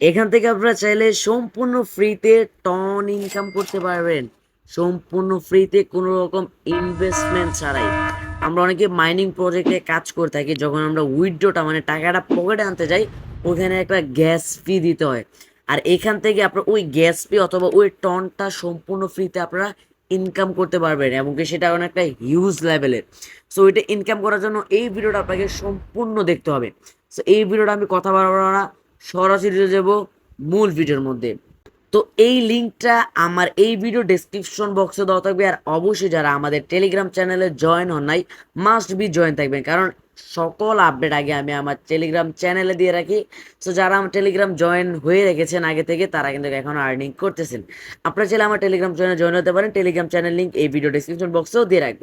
এখান থেকে আপনারা চাইলে সম্পূর্ণ ফ্রিতে টন ইনকাম করতে পারবেন। সম্পূর্ণ ফ্রিতে কোনো রকম ইনভেস্টমেন্ট ছাড়াই। আমরা অনেকে মাইনিং প্রজেক্টে কাজ করে থাকি, যখন আমরা উইথড্রটা মানে টাকাটা পকেটে আনতে যাই, ওখানে একটা গ্যাস ফি দিতে হয়। আর এখান থেকে আপনার ওই গ্যাস ফি অথবা ওই টনটা সম্পূর্ণ ফ্রিতে আপনারা ইনকাম করতে পারবেন, এবং সেটা অনেকটা হিউজ লেভেলের সো এটা ইনকাম করার জন্য এই ভিডিওটা আপনাকে সম্পূর্ণ দেখতে হবে। সো এই ভিডিওটা আমি কথা বলব না। সরাসরি যাব মূল ভিডিওর মধ্যে। তো এই লিঙ্কটা আমার এই ভিডিও ডেসক্রিপশন বক্সে দেওয়া থাকবে, আর অবশ্যই যারা আমাদের টেলিগ্রাম চ্যানেলে জয়েন হন নাই মাস্ট বি জয়েন থাকবেন। কারণ সকল আপডেট আগে আমি আমার টেলিগ্রাম চ্যানেলে দিয়ে রাখি। সো যারা আমার টেলিগ্রাম জয়েন হয়ে রেখেছেন আগে থেকে, তারা কিন্তু এখন আর্নিং করতেছেন। আপনারা চাইলে আমার টেলিগ্রাম চ্যানেলে জয়েন হতে পারেন। টেলিগ্রাম চ্যানেল লিঙ্ক এই ভিডিও ডেসক্রিপশন বক্সেও দিয়ে রাখব।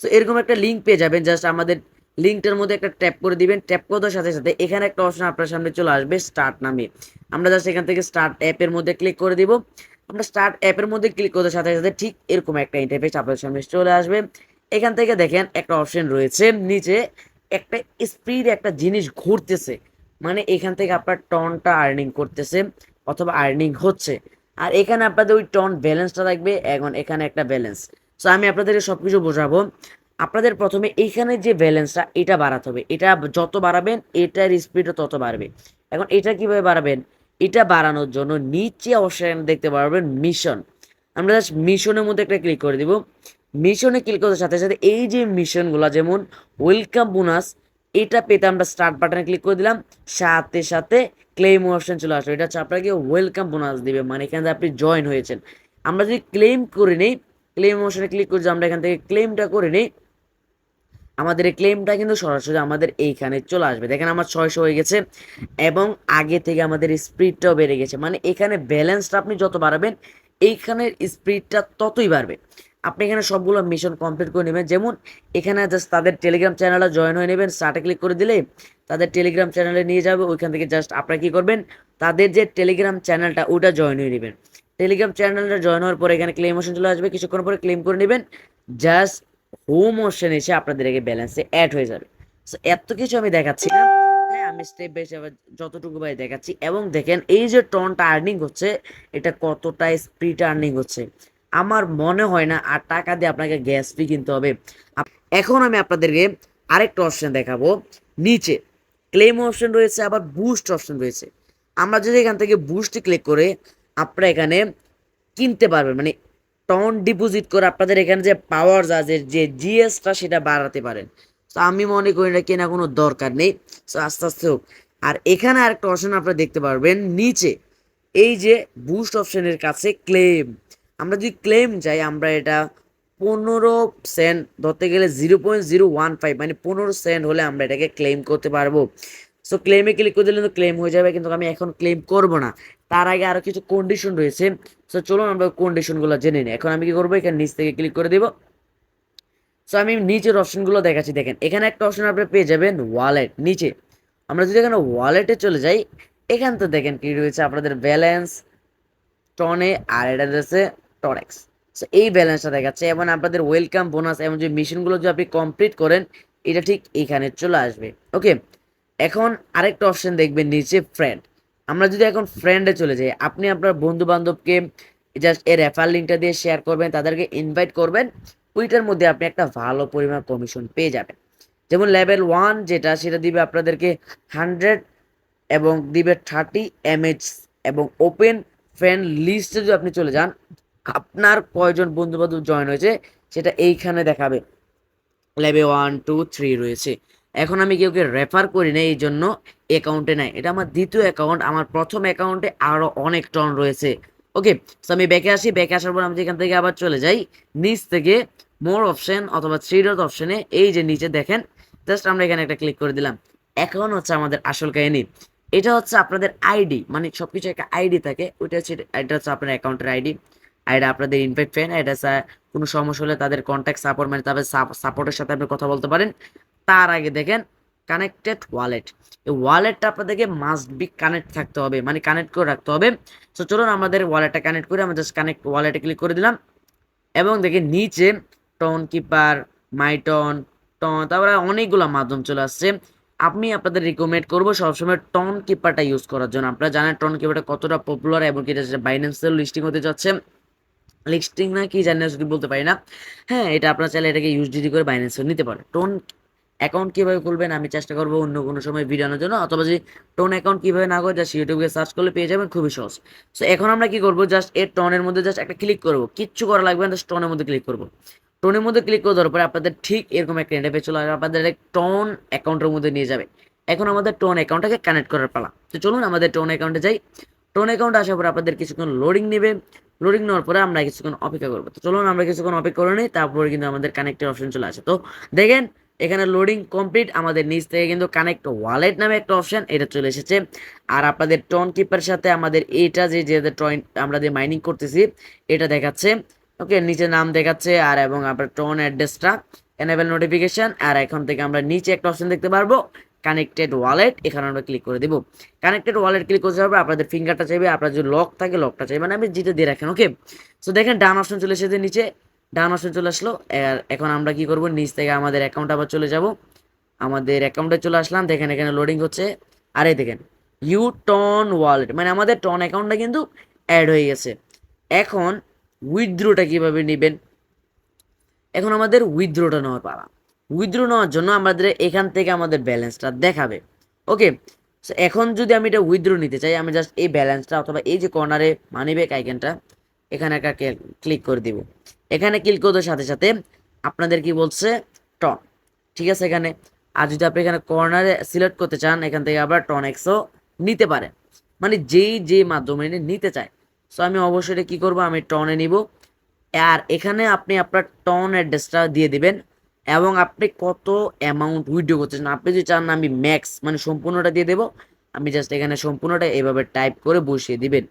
সো এরকম একটা লিঙ্ক পেয়ে যাবেন জাস্ট আমাদের লিঙ্কটার মধ্যে একটা ট্যাপ করে দিবেন। ট্যাপ করার সাথে সাথে এখানে একটা অপশন আপনার সামনে চলে আসবে স্টার্ট নামে। আমরা জাস্ট এখান থেকে স্টার্ট অ্যাপের মধ্যে ক্লিক করে দিব। আমরা স্টার্ট অ্যাপের মধ্যে ক্লিক করার সাথে সাথে ঠিক এরকম একটা ইন্টারফেস আপনার সামনে চলে আসবে। এখান থেকে দেখেন একটা অপশন রয়েছে, নিচে একটা স্পিড একটা জিনিস ঘুরতেছে। মানে এখান থেকে আপনার টনটা আর্নিং করতেছে অথবা আর্নিং হচ্ছে। আর এখানে আপনাদের ওই টন ব্যালেন্সটা থাকবে। এখন এখানে একটা ব্যালেন্স সো আমি আপনাদেরকে সব কিছু বোঝাবো। আপনাদের প্রথমে এইখানে যে ব্যালেন্সটা, এটা বাড়াতে হবে। এটা যত বাড়াবেন, এটার স্পিডও তত বাড়বে। এখন এটা কীভাবে বাড়াবেন? এটা বাড়ানোর জন্য নিচে অবশ্যই দেখতে পারবেন মিশন আমরা জাস্ট মিশনের মধ্যে একটা ক্লিক করে দিব। মিশনে ক্লিক করার সাথে সাথে এই যে মিশনগুলো যেমন ওয়েলকাম বোনাস এটা পেতে আমরা স্টার্ট বাটনে ক্লিক করে দিলাম। সাথে সাথে ক্লেম অপশন চলে আসবে এটা হচ্ছে আপনাকে ওয়েলকাম বোনাস দিবে মানে এখানে আপনি জয়েন হয়েছেন। আমরা যদি ক্লেম করে নিই ক্লেম অপশনে ক্লিক করে আমরা এখান থেকে ক্লেমটা করে নিই আমাদের এই ক্লেমটা কিন্তু সরাসরি আমাদের এইখানে চলে আসবে। দেখেন আমার ছয়শো হয়ে গেছে এবং আগে থেকে আমাদের স্পিডটাও বেড়ে গেছে। মানে এখানে ব্যালেন্সটা আপনি যত বাড়াবেন, এইখানের স্পিডটা ততই বাড়বে। আপনি এখানে সবগুলো মিশন কমপ্লিট করে নেবেন। যেমন এখানে জাস্ট তাদের টেলিগ্রাম চ্যানেলে জয়েন হয়ে নেবেন। স্টার্টে ক্লিক করে দিলে তাদের টেলিগ্রাম চ্যানেলে নিয়ে যাবে। ওইখান থেকে জাস্ট আপনারা কী করবেন, তাদের যে টেলিগ্রাম চ্যানেলটা ওটা জয়েন হয়ে নেবেন। টেলিগ্রাম চ্যানেলটা জয়েন হওয়ার পরে এখানে ক্লেম চলে আসবে। কিছুক্ষণ পরে ক্লেম করে নেবেন। জাস্ট হোম অপশন এসে আপনাদের এগে ব্যালেন্সে অ্যাড হয়ে যাবে। সো এত কিছু আমি দেখাচ্ছি না। হ্যাঁ আমি স্টেপ বাই স্টেপ যতটুকু ভাই দেখাচ্ছি। এবং দেখেন, এই যে টনটা আর্নিং হচ্ছে, এটা কতটা স্পিড আর্নিং হচ্ছে। আমার মনে হয় না, আর টাকা দিয়ে আপনাকে গ্যাস ফি কিনতে হবে। এখন আমি আপনাদেরকে আরেকটা অপশন দেখাবো। নিচে ক্লেম অপশন রয়েছে, আবার বুস্ট অপশন রয়েছে। আমরা যদি এখান থেকে বুস্টে ক্লিক করে, আপনারা এখানে কিনতে পারবেন। মানে টন ডিপোজিট করে আপনাদের এখানে যে পাওয়ার আছে যে জিএসটা সেটা বাড়াতে পারেন। তো আমি মনে করি না কেনা কোনো দরকার নেই। তো আস্তে আস্তে হোক। আর এখানে আরেকটা অপশন আপনারা দেখতে পারবেন, নিচে। এই যে বুস্ট অপশনের কাছে ক্লেম আমরা যদি ক্লেম চাই, আমরা এটা পনেরো সেন্ট ধরতে গেলে zero point zero one five মানে পনেরো সেন্ট হলে আমরা এটাকে ক্লেম করতে পারব। সো ক্লেমে ক্লিক করে দিলে তো ক্লেম হয়ে যাবে, কিন্তু আমি এখন ক্লেম করব না। তার আগে আরও কিছু কন্ডিশন রয়েছে। সো চলুন আমরা কন্ডিশনগুলো জেনে নিই। এখন আমি কি করব? এখানে নিচ থেকে ক্লিক করে দেব। সো আমি নিচের অপশনগুলো দেখাচ্ছি। দেখেন, এখানে একটা অপশন আপনি পেয়ে যাবেন ওয়ালেট নিচে। আমরা যদি এখানে ওয়ালেটে চলে যাই, এখান তো দেখেন কি রয়েছে? আপনাদের ব্যালেন্স টনে আর এটা রয়েছে টরেক্স সো এই ব্যালেন্সটা দেখাচ্ছে। এবং আপনাদের ওয়েলকাম বোনাস এবং যে মিশনগুলো যদি আপনি কমপ্লিট করেন, এটা ঠিক এখানে চলে আসবে। ওকে এখন আরেকটা অপশন দেখবেন নিচে ফ্রেন্ড আমরা যদি এখন ফ্রেন্ডে চলে যাই, আপনি আপনার বন্ধু বান্ধবকে জাস্ট এর রেফার লিঙ্কটা দিয়ে শেয়ার করবেন, তাদেরকে ইনভাইট করবেন, ওইটার মধ্যে আপনি একটা ভালো পরিমাণ কমিশন পেয়ে যাবেন। যেমন লেভেল ওয়ান যেটা, সেটা দিবে আপনাদেরকে হান্ড্রেড এবং দিবে থার্টি এমএচ এবং ওপেন ফ্রেন্ড লিস্টে যদি আপনি চলে যান, আপনার কয়জন বন্ধু বান্ধব জয়েন হয়েছে, সেটা এইখানে দেখাবে। লেভেল ওয়ান টু থ্রি রয়েছে। এখন আমি কেউকে রেফার করি না এই জন্য অ্যাকাউন্টে নাই। এটা আমার দ্বিতীয় অ্যাকাউন্ট আমার প্রথম অ্যাকাউন্টে আরও অনেক টন রয়েছে। ওকে তো আমি ব্যাকে আসি ব্যাকে আসার পর আমি যেখান থেকে আবার চলে যাই, নিচ থেকে মোর অপশন অথবা থ্রি ডট অপশনে এই যে নিচে দেখেন জাস্ট আমরা এখানে একটা ক্লিক করে দিলাম। এখন হচ্ছে আমাদের আসল কাহিনী। এটা হচ্ছে আপনাদের আইডি মানে সব কিছু একটা আইডি থাকে, ওইটা হচ্ছে এটা হচ্ছে আপনার অ্যাকাউন্টের আইডি আর এটা আপনাদের ইনভাইট ফ্রেন্ড এটা কোনো সমস্যা হলে তাদের কন্ট্যাক্ট সাপোর্ট মানে তাদের সাপোর্টের সাথে আপনি কথা বলতে পারেন। তার আগে দেখেন কানেক্টেড ওয়ালেট এই ওয়ালেটটা আপনাদেরকে মাস্ট বি কানেক্ট থাকতে হবে মানে কানেক্ট করে রাখতে হবে। সো চলুন আমাদের ওয়ালেটটা কানেক্ট করে, আমরা জাস্ট কানেক্ট ওয়ালেটে ক্লিক করে দিলাম। এবং দেখে নিচে টন কিপার মাইটন টন তারপরে অনেকগুলো মাধ্যম চলে আসছে। আমি আপনাদের রিকমেন্ড করব সবসময় টন কিপারটা ইউজ করার জন্য। আপনারা জানেন টন কিপারটা কতটা পপুলার এবং কি এটা বাইন্যান্সের লিস্টিং হতে যাচ্ছে। লিস্টিং না কি জানি না যদি বলতে পারি না। হ্যাঁ এটা আপনারা চাইলে এটাকে ইউজডিডি করে বাইন্যান্সে নিতে পারে টোন অ্যাকাউন্ট কীভাবে খুলবেন, আমি চেষ্টা করব অন্য কোনো সময় ভিডিও আনার জন্য, অথবা যদি টোন অ্যাকাউন্ট কীভাবে না করে জাস্ট ইউটিউবে সার্চ করলে পেয়ে যাবেন, খুবই সহজ। সো এখন আমরা কি করব জাস্ট এর টনের মধ্যে জাস্ট একটা ক্লিক করব, কিচ্ছু করা লাগবে না জাস্ট টনের মধ্যে ক্লিক করব। টোনের মধ্যে ক্লিক করে দেওয়ার পরে আপনাদের ঠিক এরকম একটা ইন্টারফেস চলে আসবে, আপনাদের টন অ্যাকাউন্টের মধ্যে নিয়ে যাবে। এখন আমাদের টোন অ্যাকাউন্টটাকে কানেক্ট করার পালা। তো চলুন আমাদের টোন অ্যাকাউন্টে যাই। টোন অ্যাকাউন্ট আসার পরে আপনাদের কিছুক্ষণ লোডিং নেবে। লোডিং নেওয়ার পরে আমরা কিছুক্ষণ অপেক্ষা করব। তো চলুন আমরা কিছুক্ষণ অপেক্ষা করে নিই, তারপরে কিন্তু আমাদের কানেক্টের অপশন চলে আসে। তো দেখেন এখানে লোডিং কমপ্লিট আমাদের নিচ থেকে কিন্তু কানেক্ট ওয়ালেট নামে একটা অপশন এটা চলে এসেছে। আর আপনাদের টন কিপার সাথে আমাদের এটা যে যে টয়েন আমরা যে মাইনিং করতেছি, এটা দেখাচ্ছে। ওকে নিচে নাম দেখাচ্ছে আর এবং আপনার টোন অ্যাড্রেসটা এনেবেল নোটিফিকেশন আর এখন থেকে আমরা নিচে একটা অপশন দেখতে পারব কানেক্টেড ওয়ালেট এখানে আমরা ক্লিক করে দিব। কানেক্টেড ওয়ালেট ক্লিক করতে হবে, আপনাদের ফিঙ্গারটা চাইবে, আপনার যদি লক থাকে লকটা চাইবে মানে আপনি যেটা দিয়ে রাখেন ওকে সো দেখেন ডান অপশন চলে এসেছে নিচে ডান অপশন চলে আসলো। এখন আমরা কি করব? নিচ থেকে আমাদের অ্যাকাউন্ট আবার চলে যাব। আমাদের অ্যাকাউন্টে চলে আসলাম। দেখেন এখানে লোডিং হচ্ছে। আরে দেখেন ইউ টন ওয়ালেট মানে আমাদের টন অ্যাকাউন্টটা কিন্তু অ্যাড হয়ে গেছে। এখন উইথড্রোটা কীভাবে নেবেন? এখন আমাদের উইথড্রোটা নেওয়ার পালা। উইথড্রো নেওয়ার জন্য আমাদের এখান থেকে আমাদের ব্যালেন্সটা দেখাবে। ওকে? এখন যদি আমি এটা উইথড্রো নিতে চাই, আমি জাস্ট এই ব্যালেন্সটা অথবা এই যে কর্নারে মানি ব্যাক আইকনটা এখানে একটা ক্লিক করে দিব। এখানে ক্লিক করতে সাথে সাথে আপনাদের কি বলছে? টন ঠিক আছে এখানে? আর যদি আপনি এখানে কর্নারে সিলেক্ট করতে চান, এখান থেকে আবার টন এক্সও নিতে পারেন। মানে যেই যে মাধ্যমে নিতে চায়। সো আমি অবশ্যই কী করব? আমি টনে নিব। আর এখানে আপনি আপনার টন অ্যাড্রেসটা দিয়ে দিবেন। এবং আপনি কত অ্যামাউন্ট উইড্রো করতেছেন? আপনি যদি চান, আমি ম্যাক্স মানে সম্পূর্ণটা দিয়ে দেবো। আমি জাস্ট এখানে সম্পূর্ণটা এভাবে টাইপ করে বসিয়ে দিবেন।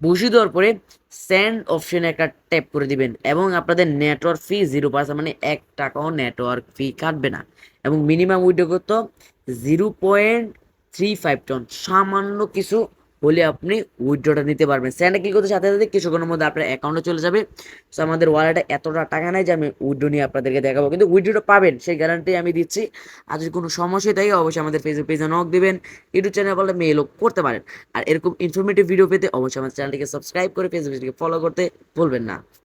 বসিয়ে দেওয়ার পরে সেন্ড অপশনে একটা ট্যাপ করে দিবেন এবং আপনাদের নেটওয়ার্ক ফি জিরো পার্সেন্ট মানে এক টাকাও নেটওয়ার্ক ফি কাটবে না। এবং মিনিমাম উইডো করতো zero point three five ton সামান্য কিছু হলে আপনি উইথড্রটা নিতে পারবেন। স্যান্ডে ক্লিক করতে সাথে সাথে কিছুক্ষণের মধ্যে আপনার অ্যাকাউন্টে চলে যাবে। সো আমাদের ওয়ালেটে এতটা টাকা নেই যে আমি উইথড্রো নিয়ে আপনাদেরকে দেখাবো। কিন্তু উইথড্রোটা পাবেন, সেই গ্যারান্টি আমি দিচ্ছি। আর যদি কোনো সমস্যা থাকে, অবশ্যই আমাদের ফেসবুক পেজে নক দেবেন ইউটিউব চ্যানেল বলে মেলও করতে পারেন। আর এরকম ইনফরমেটিভ ভিডিও পেতে অবশ্যই আমাদের চ্যানেলটিকে সাবস্ক্রাইব করে ফেসবুক ফলো করতে ভুলবেন না।